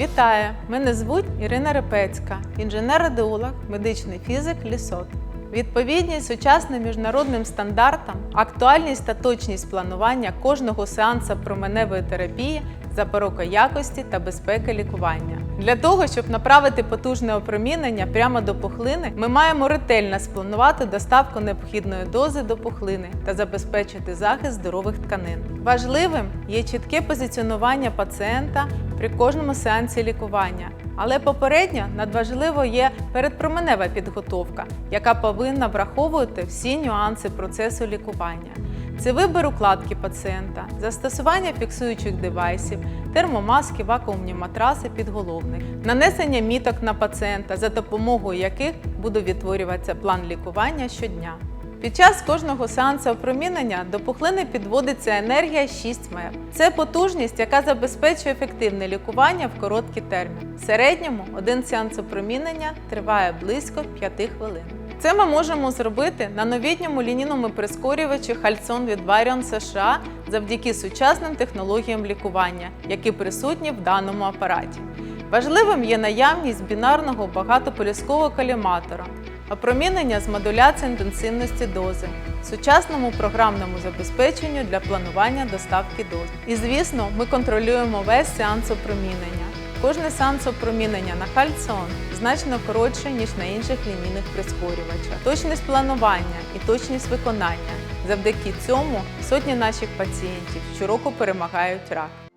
Вітаю! Мене звуть Ірина Репецька, інженер-радіолог, медичний фізик Лісот. Відповідність сучасним міжнародним стандартам, актуальність та точність планування кожного сеансу променевої терапії запорука якості та безпеки лікування. Для того, щоб направити потужне опромінення прямо до пухлини, ми маємо ретельно спланувати доставку необхідної дози до пухлини та забезпечити захист здорових тканин. Важливим є чітке позиціонування пацієнта при кожному сеансі лікування. Але попередньо надважливо є передпроменева підготовка, яка повинна враховувати всі нюанси процесу лікування. Це вибір укладки пацієнта, застосування фіксуючих девайсів, термомаски, вакуумні матраси, підголовник, нанесення міток на пацієнта, за допомогою яких буде відтворюватися план лікування щодня. Під час кожного сеансу опромінення до пухлини підводиться енергія 6 МЕВ. Це потужність, яка забезпечує ефективне лікування в короткий термін. В середньому один сеанс опромінення триває близько 5 хвилин. Це ми можемо зробити на новітньому лінійному прискорювачі Хальсон від Varian США завдяки сучасним технологіям лікування, які присутні в даному апараті. Важливим є наявність бінарного багатополюскового коліматора, опромінення з модуляцією інтенсивності дози, сучасному програмному забезпеченню для планування доставки доз. І звісно, ми контролюємо весь сеанс опромінення. Кожне сеанс опромінення на Хальсон значно коротше, ніж на інших лінійних прискорювачах. Точність планування і точність виконання. Завдяки цьому сотні наших пацієнтів щороку перемагають рак.